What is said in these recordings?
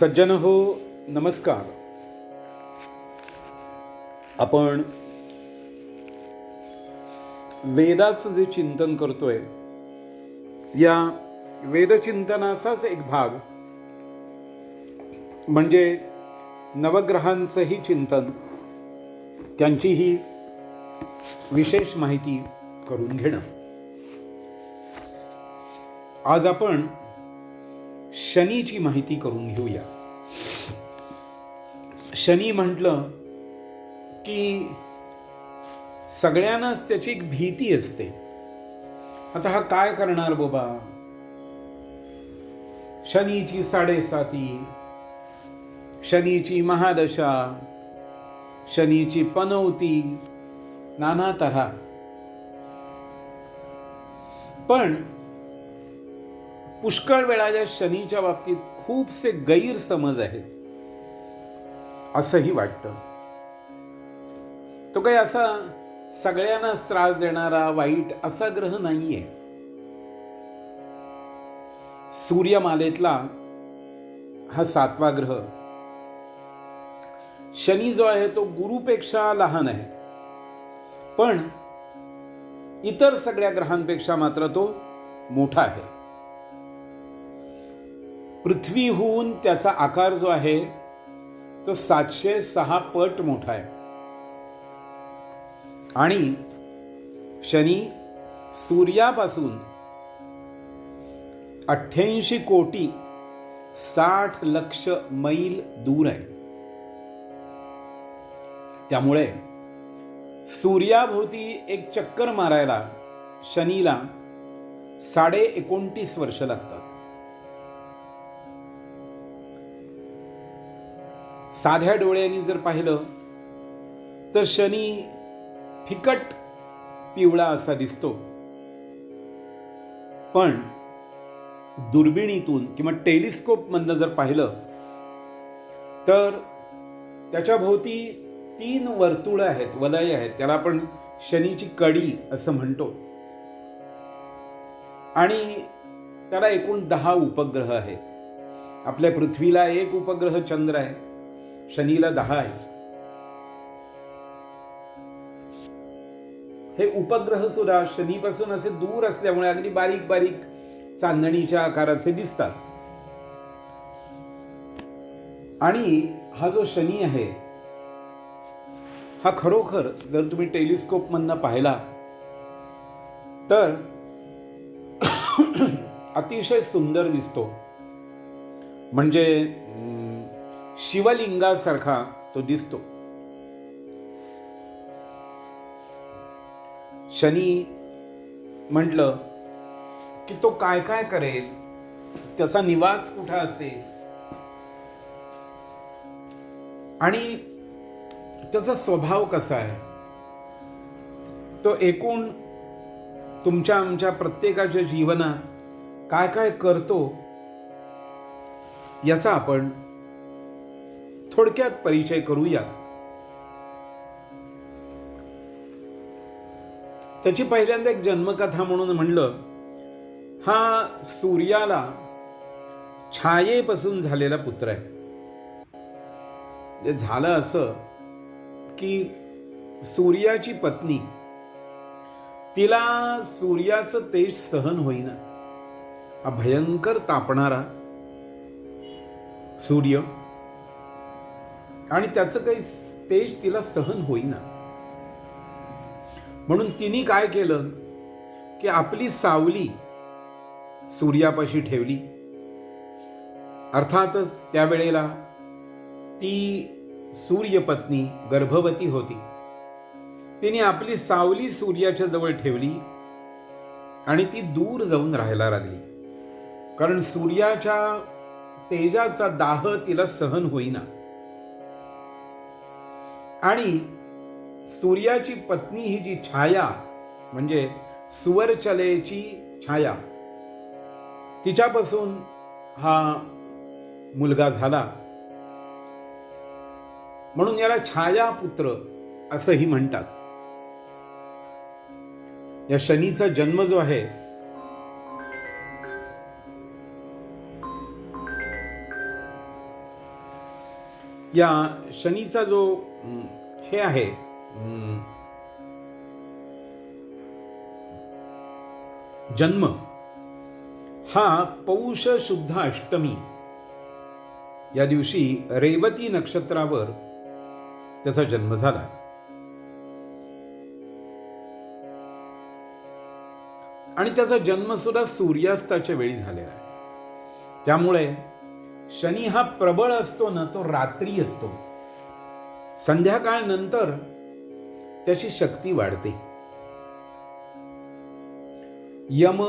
सज्जन हो नमस्कार. आपण वेदाचं जे चिंतन करतोय या वेदचिंतनाचाच एक भाग म्हणजे नवग्रहांचंही चिंतन त्यांचीही विशेष माहिती करून घेणं. आज आपण शनीची माहिती करून घेऊया. शनी म्हटलं की सगळ्यांनाच त्याची एक भीती असते. आता हा काय करणार बाबा? शनीची साडेसाती शनीची महादशा शनीची पनवती नाना तऱ्हा पण पुष्कळ वेळा या शनीच्या बाबतीत खूपसे गैरसमज आहेत. असंही वाटतं. तो काही असा सगळ्यांनाच त्रास देणारा वाईट असा ग्रह नाहीये. सूर्यमालेतला हा सातवा ग्रह. शनी जो आहे तो गुरुपेक्षा लहान आहे. पण इतर सगळ्या ग्रहांपेक्षा मात्र तो मोठा आहे. पृथ्वीहून त्याचा आकार जो आहे तो सातशे सहा पट मोठा आहे. आणि शनी सूर्यापासून अठ्ठ्याऐंशी कोटी साठ लक्ष मैल दूर आहे. त्यामुळे सूर्याभोवती एक चक्कर मारायला शनीला साडे एकोणतीस वर्ष लागतात. साध्या डोळ्यांनी जर पाहिलं तर शनी फिकट पिवळा असा दिसतो. पण दुर्बिणीतून किंवा टेलिस्कोपमधनं जर पाहिलं तर त्याच्या भोवती तीन वर्तुळं आहेत वलय आहेत. त्याला आपण शनीची कडी असं म्हणतो. आणि त्याला एकूण दहा उपग्रह आहेत. आपल्या पृथ्वीला एक उपग्रह चंद्र आहे. शनीला दहा आहे. हे उपग्रह सुद्धा शनीपासून असे दूर असल्यामुळे अगदी बारीक बारीक चांदणीच्या आकाराचे दिसतात. आणि हा जो शनी आहे हा खरोखर जर तुम्ही टेलिस्कोप मधनं पाहिला तर अतिशय सुंदर दिसतो. म्हणजे शिवलिंगासारखा तो दिसतो. शनी म्हटलं की तो काय काय करेल? त्याचा निवास कुठं असेल? आणि त्याचा स्वभाव कसा आहे? तो एकूण तुमच्या आमच्या प्रत्येकाच्या जीवनात काय काय करतो याचा आपण थोडक्यात परिचय करूया. त्याची पहिल्यांदा एक जन्मकथा म्हणून म्हणलं हा सूर्याला छायेपासून झालेला पुत्र आहे. म्हणजे झालं असं की सूर्याची पत्नी तिला सूर्याचं तेज सहन होईना. हा भयंकर तापणारा सूर्य आणि त्याचं काही तेज तिला सहन होईना. म्हणून तिने काय केलं? की आपली सावली सूर्यापाशी ठेवली. अर्थातच त्यावेळेला ती सूर्यपत्नी गर्भवती होती. तिने आपली सावली सूर्याच्या जवळ ठेवली आणि ती दूर जाऊन राहायला लागली. कारण सूर्याच्या तेजाचा दाह तिला सहन होईना. आणि सूर्याची पत्नी ही जी छाया म्हणजे सुवरचलेची छाया तिच्यापासून हा मुलगा झाला. म्हणून याला छायापुत्र असंही म्हणतात. या शनीचा जन्म जो आहे या शनीचा जो हे आहे जन्म हा पौष शुद्ध अष्टमी. या दिवशी रेवती नक्षत्रावर त्याचा जन्म झाला. आणि त्याचा जन्म सुद्धा सूर्यास्ताच्या वेळी झालेला आहे. त्यामुळे शनी हा प्रबळ असतो ना तो रात्री असतो. संध्याकाळ नंतर त्याची शक्ती वाढते. यम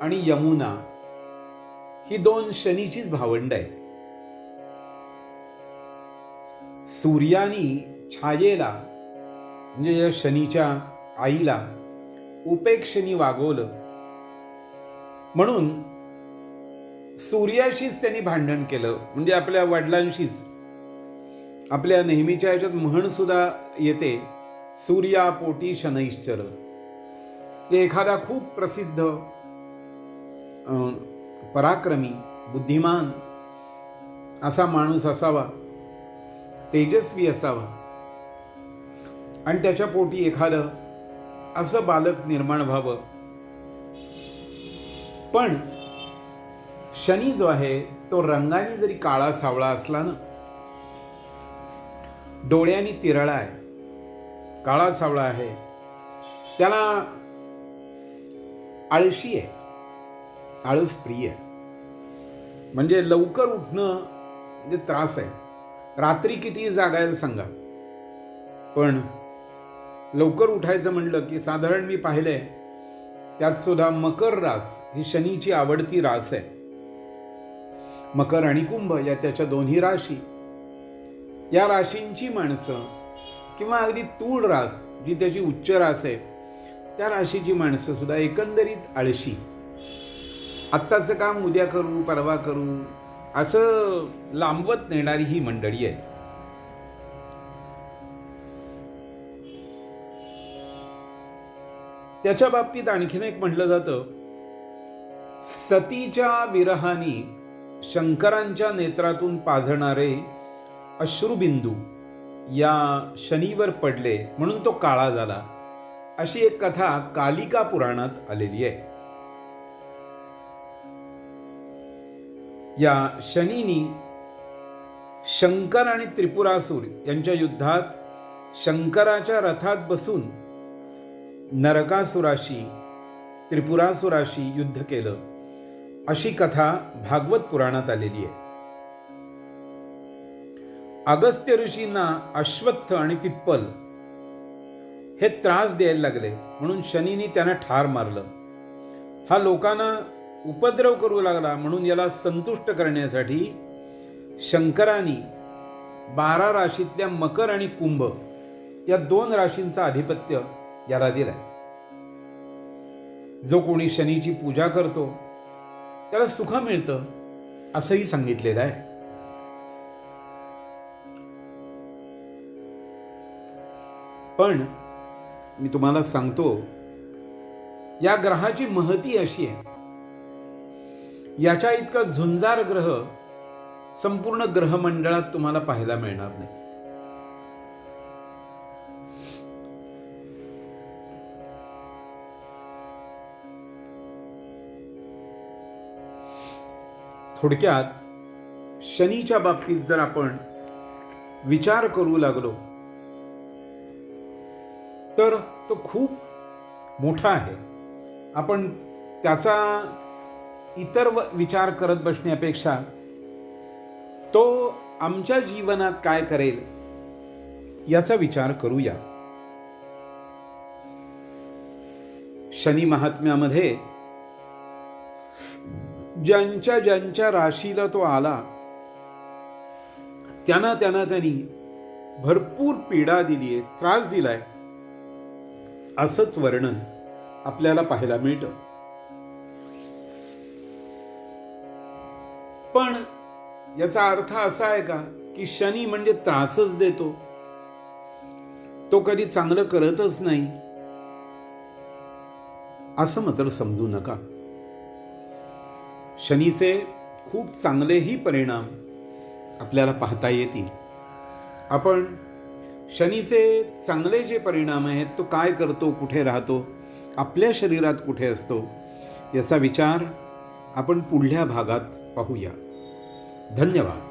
आणि यमुना ही दोन शनीचीच भावंड आहे सूर्यानी छायेला म्हणजे या शनीच्या आईला उपेक्षणी वागवलं. म्हणून सूर्याशीच त्यांनी भांडण केलं म्हणजे आपल्या वडिलांशीच. आपल्या नेहमीच्या ह्याच्यात म्हण सुद्धा येते सूर्या पोटी शनैश्चर. एखादा खूप प्रसिद्ध अं, पराक्रमी बुद्धिमान असा माणूस असावा तेजस्वी असावा. आणि त्याच्या पोटी एखादं असं बालक निर्माण व्हावं. पण शनी जो आहे तो रंगाने जरी काळा सावळा असला ना डोळ्यांनी तिरळा आहे. काळा सावळा आहे. त्याला आळशी आहे. आळस प्रिय आहे. म्हणजे लवकर उठणं म्हणजे त्रास आहे. रात्री किती जागायला सांगा. पण लवकर उठायचं म्हणलं की साधारण मी पाहिलंय त्यात सुद्धा मकर रास ही शनीची आवडती रास आहे. मकर आणि कुंभ या त्याच्या दोन्ही राशी. या राशींची माणसं किंवा अगदी तूळ रास जी त्याची उच्च रास आहे त्या राशीची माणसं सुद्धा एकंदरीत आळशी. आत्ताचं काम उद्या करू परवा करू असं लांबवत नेणारी ही मंडळी आहे. त्याच्या बाबतीत आणखीन एक म्हटलं जातं सतीच्या विरहानी शंकरांच्या नेत्रातून पाझणारे अश्रुबिंदू या शनीवर पडले म्हणून तो काळा झाला. अशी एक कथा कालिका पुराणात आलेली आहे. या शनीनी शंकर आणि त्रिपुरासूर यांच्या युद्धात शंकराच्या रथात बसून नरकासुराशी त्रिपुरासुराशी युद्ध केलं. अशी कथा भागवत पुराणात आलेली आहे. अगस्त्य ऋषींना अश्वत्थ आणि पिप्पल हे त्रास द्यायला लागले म्हणून शनीने त्यांना ठार मारलं. हा लोकांना उपद्रव करू लागला म्हणून याला संतुष्ट करण्यासाठी शंकरांनी बारा राशीतल्या मकर आणि कुंभ या दोन राशींचा आधिपत्य याला दिलाय. जो कोणी शनीची पूजा करतो त्याला सुख मिळतं असंही सांगितलेलं आहे. पण मी तुम्हाला सांगतो या ग्रहाची महती अशी आहे. याच्या इतका झुंजार ग्रह संपूर्ण ग्रहमंडळात तुम्हाला पाहायला मिळणार नाही. थोडक्यात शनीच्या बाबतीत जर आपण विचार करू लागलो तर तो खूप मोठा आहे. आपण त्याचा इतर विचार करत बसण्यापेक्षा तो आमच्या जीवनात काय करेल याचा विचार करूया. शनी महात्म्यामध्ये ज्यांच्या ज्यांच्या राशीला तो आला त्यांना त्यांना त्यांनी भरपूर पीडा दिली आहे त्रास दिलाय. असंच वर्णन आपल्याला पाहायला मिळतं. पण याचा अर्थ असा आहे का की शनी म्हणजे त्रासच देतो. तो कधी चांगलं करतच नाही. असं मात्र समजू नका. शनीचे खूप चांगलेही परिणाम आपल्याला पाहता येतील. आपण शनीचे चांगले जे परिणाम आहेत तो काय करतो कुठे राहतो आपल्या शरीरात कुठे असतो याचा विचार आपण पुढल्या भागात पाहूया. धन्यवाद.